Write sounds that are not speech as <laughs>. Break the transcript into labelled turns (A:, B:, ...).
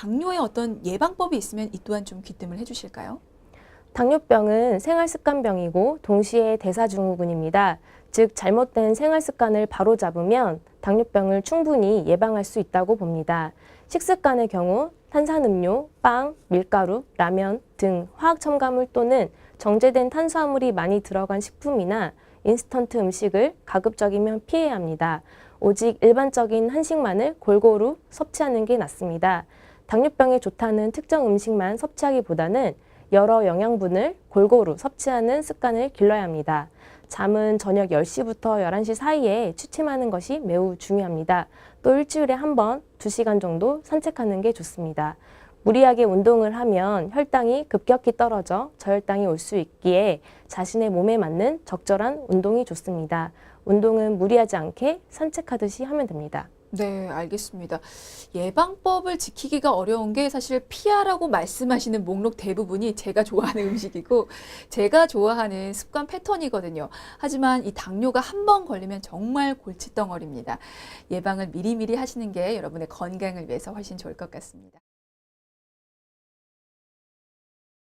A: 당뇨의 어떤 예방법이 있으면 이 또한 좀 귀뜸을 해주실까요?
B: 당뇨병은 생활습관병이고 동시에 대사증후군입니다. 즉 잘못된 생활습관을 바로잡으면 당뇨병을 충분히 예방할 수 있다고 봅니다. 식습관의 경우 탄산음료, 빵, 밀가루, 라면 등 화학 첨가물 또는 정제된 탄수화물이 많이 들어간 식품이나 인스턴트 음식을 가급적이면 피해야 합니다. 오직 일반적인 한식만을 골고루 섭취하는 게 낫습니다. 당뇨병에 좋다는 특정 음식만 섭취하기보다는 여러 영양분을 골고루 섭취하는 습관을 길러야 합니다. 잠은 저녁 10시부터 11시 사이에 취침하는 것이 매우 중요합니다. 또 일주일에 한 번, 2시간 정도 산책하는 게 좋습니다. 무리하게 운동을 하면 혈당이 급격히 떨어져 저혈당이 올 수 있기에 자신의 몸에 맞는 적절한 운동이 좋습니다. 운동은 무리하지 않게 산책하듯이 하면 됩니다.
A: 네, 알겠습니다. 예방법을 지키기가 어려운 게 사실 피하라고 말씀하시는 목록 대부분이 제가 좋아하는 <laughs> 음식이고 제가 좋아하는 습관 패턴이거든요. 하지만 이 당뇨가 한 번 걸리면 정말 골칫덩어리입니다. 예방을 미리미리 하시는 게 여러분의 건강을 위해서 훨씬 좋을 것 같습니다.